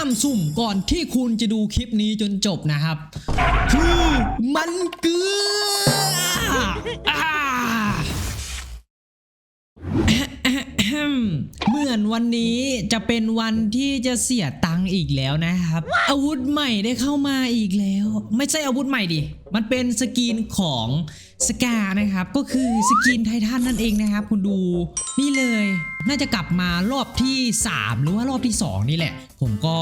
ามสุ่มก่อนที่คุณจะดูคลิปนี้จนจบนะครับ คือมันเกลือเมือนวันนี้จะเป็นวันที่จะเสียตังค์อีกแล้วนะครับ อาวุธใหม่ได้เข้ามาอีกแล้ว ไม่ใช่อาวุธใหม่ดิ มันเป็นสกินของสกานะครับ ก็คือสกินไททันนั่นเองนะครับ คุณดูนี่เลย น่าจะกลับมารอบที่ 3 หรือว่ารอบที่ 2 นี่แหละ ผมก็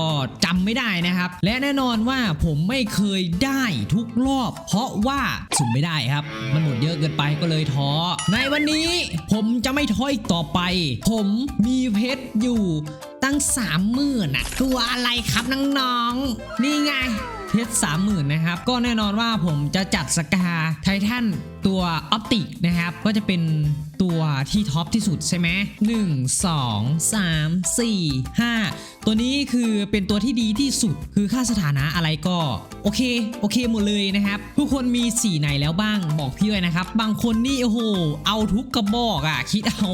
จำไม่ได้นะครับ และแน่นอนว่าผมไม่เคยได้ทุกรอบ เพราะว่าสุ่มไม่ได้ครับ มันหมดเยอะเกินไปก็เลยท้อในวันนี้ผมจะไม่ท้ออีกต่อไป ผมมีเพชรอยู่ตั้งสามหมื่นอะตัวอะไรครับน้องๆ นี่ไงเพชรสามหมื่นนะครับ ก็แน่นอนว่าผมจะจัดสกาไททันตัวออปติกนะครับ ก็จะเป็นตัวที่ท็อปที่สุดใช่ไหมหนึ่งสองสามสี่ห้า ตัวนี้คือเป็นตัวที่ดีที่สุดคือค่าสถานะอะไรก็ โอเค โอเคหมดเลยนะครับ ทุกคนมีสีไหนแล้วบ้างบอกพี่ด้วยนะครับ บางคนนี่โอ้โห เอาทุกกระบอกอะคิดเอา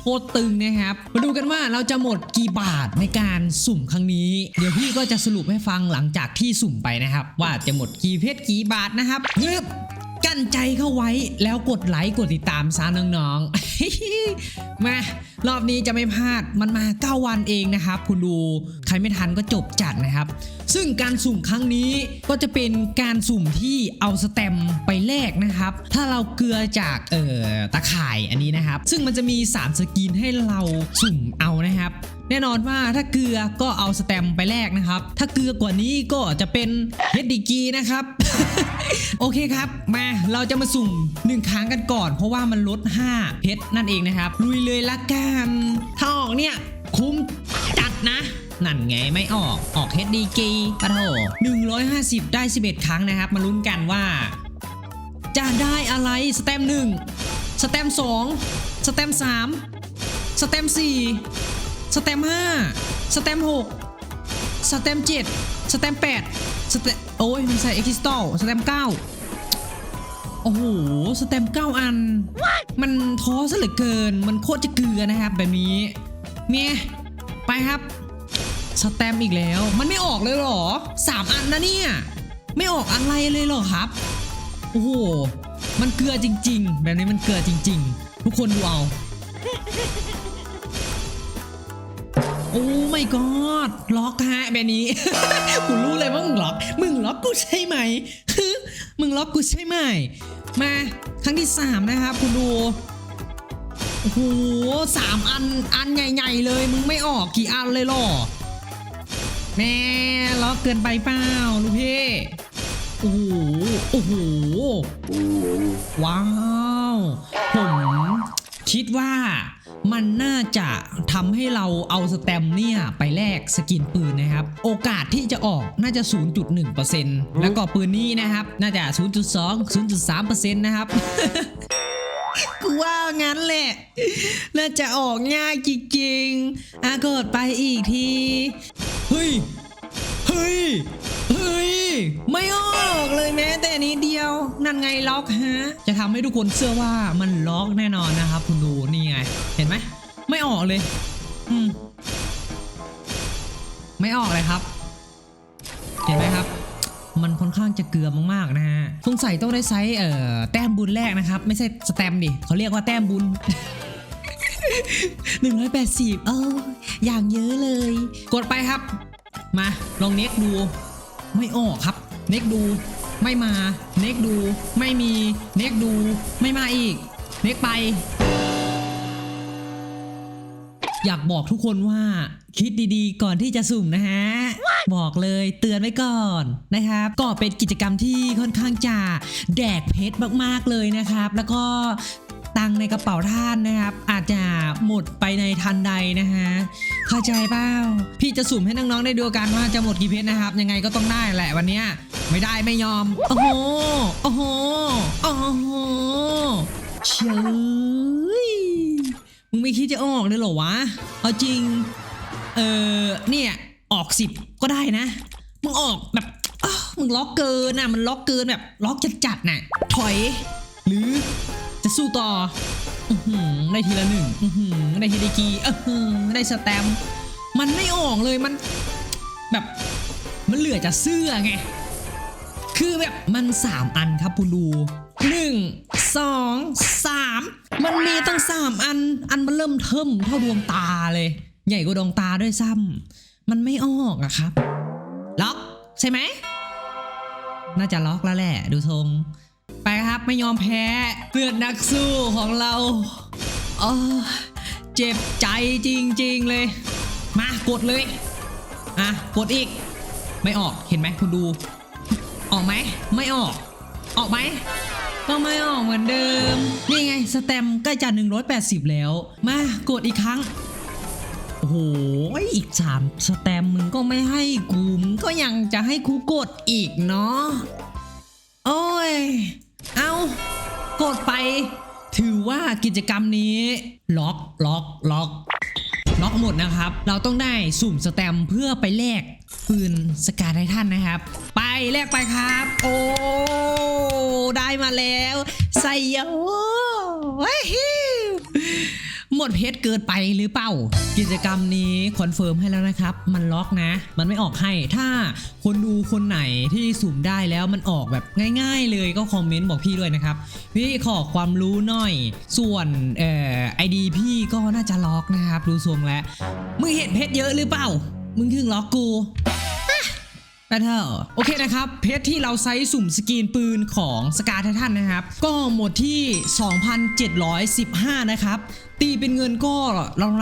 โคตรตึงนะครับ มาดูกันว่าเราจะหมดกี่บาทในการสุ่มครั้งนี้ เดี๋ยวพี่ก็จะสรุปให้ฟังหลังจากที่สุ่มไปนะครับ ว่าจะหมดกี่เพชรกี่บาทนะครับฮึบ กั้นใจเข้าไว้แล้วกดไลค์กดติดตามซะน้องๆ มารอบนี้จะไม่พลาดมันมา 9 วันเองนะครับ คุณดูใครไม่ทันก็จบจัดนะครับ ซึ่งการสุ่มครั้งนี้ก็จะเป็นการสุ่มที่เอาสแตมไปแลกนะครับ ถ้าเราเกลือจากเอ่อตะข่ายอันนี้นะครับ ซึ่งมันจะมี 3 สกินให้เราสุ่มเอานะครับแน่นอนว่าถ้าเกลือก็เอาสแตมไปแลกนะครับ ถ้าเกลือกว่านี้ก็จะเป็นเฮดดิกีนะครับ โอเคครับ มาเราจะมาสุ่ม 1 ครั้งกันก่อน เพราะว่ามันลด 5 เพชรนั่นเองนะครับ ลุยเลยละกันถ้าออกเนี่ย คุ้มจัดนะนั่นไงไม่ออกออกเฮดดีกีปะโถ150 ได้ 11 ครั้งนะครับ มาลุ้นกันว่า จะได้อะไรสแตมหนึ่งสแตมสองสแตมสามสแตมสี่สแตมห้าสแตมหกสแตมเจ็ดสแตมแปดสแตม โอ้ยไม่ใช่เอ็กซิสตอลสแตมเก้าโอ้โห สแตมเก้าอัน มันท้อซะเหลือเกิน มันโคตรจะเกลือนะครับ แบบนี้ เมียไปครับ สแตมอีกแล้ว มันไม่ออกเลยเหรอสามอันนะเนี่ย ไม่ออกอะไรเลยเหรอครับ โอ้โห มันเกลือจริง ๆ แบบนี้มันเกลือจริง ๆ ทุกคนดูเอา อ้ไม่กอดล็อกฮะแบบนี้ กูรู้เลยว่ามึงล็อก มึงล็อกกูใช่ไหมมึงล็อกกูใช่ไหม มาครั้งที่สามนะครับคุณดูโอ้โหสามอันอันใหญ่ๆเลย มึงไม่ออกกี่อันเลยหรอแม่ล็อกเกินไปเปล่าลูกพี่โอ้โหโอ้โหว้าวผมคิดว่า มันน่าจะทำให้เราเอาสแตมเนี่ยไปแลกสกินปืนนะครับ โอกาสที่จะออกน่าจะ 0.1%แล้วก็ปืนนี้นะครับ น่าจะ 0.2 0.3%นะครับกูว่างั้นแหละ น่าจะออกยากจริงๆอากดไปอีกที เฮ้ย เฮ้ย เฮ้ย ไม่ออกเลยแม้แต่นิดเดียว นั่นไงล็อกฮะ จะทำให้ทุกคนเชื่อว่ามันล็อกแน่นอนนะครับ คุณดูนี่ไง เห็นไหมไม่ออกเลย อืมไม่ออกเลยครับ เห็นไหมครับ มันค่อนข้างจะเกลือมากๆนะฮะสงสัยต้องได้ใช้เอ่อแต้มบุญแรกนะครับ ไม่ใช่สแตมดิเขาเรียกว่าแต้มบุญ180เอออย่างเยอะเลย กดไปครับ มาลองเน็กดู ไม่ออกครับ เน็กดูไม่มา เน็กดูไม่มี เน็กดูไม่มาอีก เน็กไป อยากบอกทุกคนว่า คิดดีๆ ก่อนที่จะสุ่มนะฮะ บอกเลยเตือนไว้ก่อนนะครับ ก็เป็นกิจกรรมที่ค่อนข้างจะแดกเพชรมากๆเลยนะครับ แล้วก็ ตังค์ในกระเป๋าท่านนะครับ อาจจะหมดไปในทันใดนะฮะเข้าใจเปล่าพี่จะสุ่มให้น้องๆได้ดูกันว่าจะหมดกี่เพชรนะครับ ยังไงก็ต้องได้แหละวันเนี้ยไม่ได้ไม่ยอมโอ้โหโอ้โหโอ้โหเฉยมึงไม่คิดจะออกเลยเหรอวะเอาจริงเออเนี่ยออกสิบก็ได้นะมึงออกแบบมึงล็อกเกินน่ะมันล็อกเกินแบบล็อกจัดๆน่ะถอย หรือ จะสู้ต่ออได้ทีละหนึ่งได้ทีละกีอื้ได้สแตมมันไม่ออกเลยมัน แบบมันเหลือจะเสื้อไง คือแบบมัน 3 อันครับคุณดู1 2 3มันมีตั้ง3อัน อันมันเริ่มเทิมเท่าดวงตาเลย ใหญ่กว่าดวงตาด้วยซ้ำมันไม่ออกอะครับ ล็อกใช่ไหม น่าจะล็อกแล้วแหละ ดูทรง ไม่ยอมแพ้เพื่อนนักสู้ของเราอ๋อเจ็บใจจริง ๆ เลย มากดเลย อะ กดอีก ไม่ออกเห็นไหมคุณดู ออกไหม ไม่ออก ออกไหมก็ไม่ออกเหมือนเดิม นี่ไง สแตมใกล้จะ180 แล้ว มากดอีกครั้ง โอ้โห อีกสามสแตมมึงก็ไม่ให้กูมก็ยังจะให้กูกดอีกเนาะโอ้ย เอากดไป ถือว่ากิจกรรมนี้ล็อกล็อกล็อกล็อกหมดนะครับ เราต้องได้สุ่มสแตมเพื่อไปแลกปืนสกาไททันนะครับ ไปแลกไปครับ โอ้ ได้มาแล้วใส่โยเฮ้ย หมดเพชรเกินไปหรือเปล่า กิจกรรมนี้คอนเฟิร์มให้แล้วนะครับ มันล็อกนะ มันไม่ออกให้ ถ้าคนดูคนไหนที่สุ่มได้แล้วมันออกแบบง่าย ๆ เลยก็คอมเมนต์บอกพี่ด้วยนะครับ พี่ขอความรู้หน่อย ส่วนเอ่อไอดีพี่ก็น่าจะล็อกนะครับ ดูทรงแล้ว มึงเห็นเพชรเยอะหรือเปล่า มึงถึงล็อกกู ไปเถอะโอเคนะครับ เพชรที่เราไซส์สุ่มสกรีนปืนของสกาไททันนะครับ ก็หมดที่ 2,715 นะครับ ตีเป็นเงินก็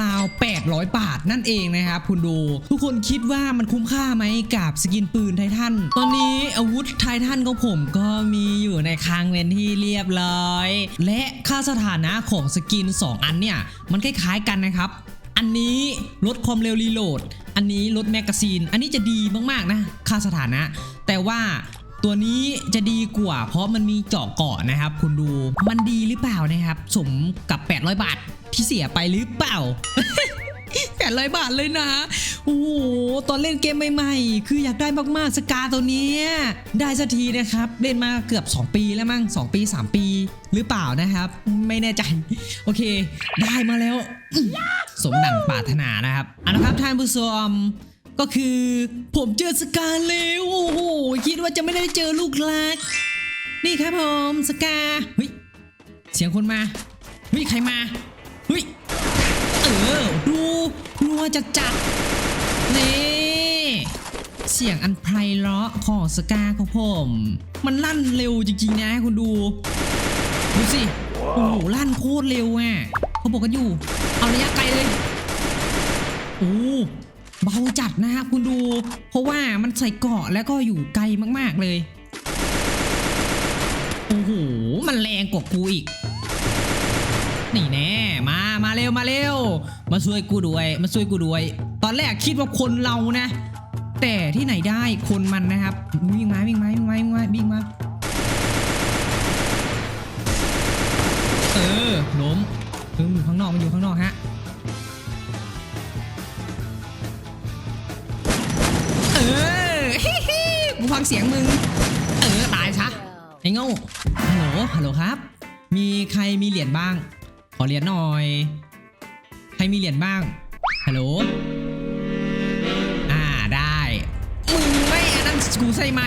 ราวๆ 800 บาทนั่นเองนะครับ คุณดู ทุกคนคิดว่ามันคุ้มค่าไหมกับสกินปืนไททัน ตอนนี้อาวุธไททันของผมก็มีอยู่ในคลังเป็นที่เรียบร้อย และค่าสถานะของสกิน 2 อันเนี่ย มันคล้ายๆกันนะครับ อันนี้ลดความเร็วรีโหลด อันนี้ลดแมกกาซีน อันนี้จะดีมากๆนะ ค่าสถานะ แต่ว่าตัวนี้จะดีกว่า เพราะมันมีเจาะเกาะนะครับ คุณดู มันดีหรือเปล่านะครับ สมกับ 800 บาทที่เสียไปหรือเปล่า 800 บาทเลยนะ โอ้โห ตอนเล่นเกมใหม่ๆ คืออยากได้มากๆ สกาตัวนี้ ได้สักทีนะครับ เล่นมาเกือบ 2 ปีแล้วมั้ง 2 ปี 3 ปีหรือเปล่านะครับ ไม่แน่ใจ โอเค ได้มาแล้ว สมดังปรารถนานะครับเอาละครับท่านผู้ชมก็คือผมเจอสกาแล้วโอ้โหคิดว่าจะไม่ได้เจอลูกรัก นี่ครับผมสกาเฮ้ยเสียงคนมาเฮ้ยใครมาเฮ้ยเออดู รัวจัดจัดนี่เสียงอันไพเราะของสกาของผม มันลั่นเร็วจริงๆนะคุณดูดูสิโอ้โหลั่นโคตรเร็วอะเขาบอกกันอยู่ เอาระยะไกลเลยโอ้เบาจัดนะครับคุณดู เพราะว่ามันใส่เกาะแล้วก็อยู่ไกลมากๆเลย โอ้โห มันแรงกว่ากูอีก นี่แน่มามาเร็วมาเร็ว มาช่วยกูด้วยมาช่วยกูด้วย ตอนแรกคิดว่าคนเรานะ แต่ที่ไหนได้คนมันนะครับวิ่งมาวิ่งมาวิ่งมาวิ่งมาวิ่งมาเออล้มเอออยู่ข้างนอกมันอยู่ข้างนอกฮะเออฮิฮิกูฟังเสียงมึง เออตายซะไอ้โง่ฮัลโหลฮัลโหลครับ มีใครมีเหรียญบ้าง ขอเหรียญหน่อย ใครมีเหรียญบ้าง ฮัลโหล อ่าได้ มึงไม่อันนั้นกูใช่ไหม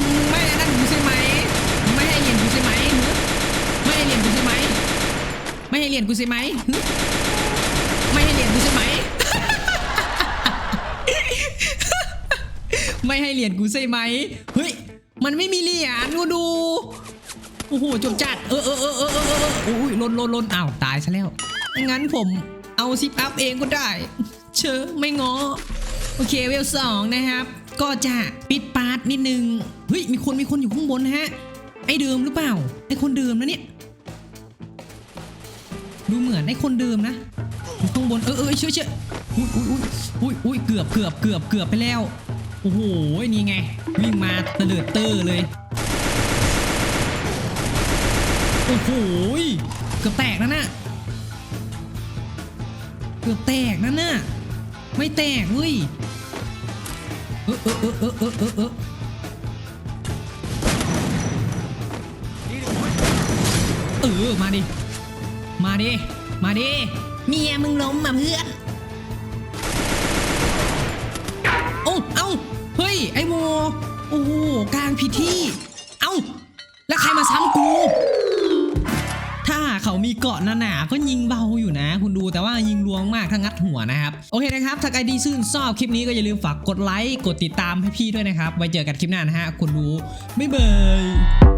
มึงไม่อันนั้นกูใช่ไหมมึงไม่ให้เหรียญกูใช่ไหมหึไม่ให้เหรียญกูใช่ไหม ไม่ให้เหรียญกูใช่ไหมหึไม่ให้เหรียญกูใช่ไหม ไม่ให้เหรียญกูใช่ไหม เฮ้ย มันไม่มีเหรียญกูดู โอ้โหจบจัดเออเออเออเออเออเออโอ้ยลนลนลนอ้าวตายซะแล้วงั้นผมเอาซิปอัพเองก็ได้ เชอไม่งอโอเคเวลสองนะครับ ก็จะปิดปาร์ตนิดนึงเฮ้ยมีคนมีคนอยู่ข้างบนนะฮะไอเดิมหรือเปล่าไอคนเดิมนะเนี่ยดูเหมือนไอคนเดิมนะอยู่ข้างบนเออเออเชื่อเชื่ออุ้ยอุ้ยอุ้ยอุ้ยอุ้ยเกือบเกือบเกือบเกือบไปแล้วโอ้โหนี่ไงวิ่งมาเตลิดเตอร์เลย โอ้โหเกือบแตกแล้วนะเกือบแตกนั่นน่ะไม่แตกเว้ยเออเออเออเออเออเออเออเออมาดิ มาดิ มาดิ เมียมึงล้มมาเพื่อน โอ้ เอ้า เฮ้ย ไอโวโอ้โห กลางผิดที่ มีเกาะหนาๆก็ยิงเบาอยู่นะ คุณดูแต่ว่ายิงลวงมากถ้างัดหัวนะครับ โอเคนะครับ ถ้าใครดีซื่นชอบคลิปนี้ก็อย่าลืมฝากกดไลค์กดติดตามให้พี่ด้วยนะครับไว้เจอกันคลิปหน้านะฮะคุณดูบ๊ายบาย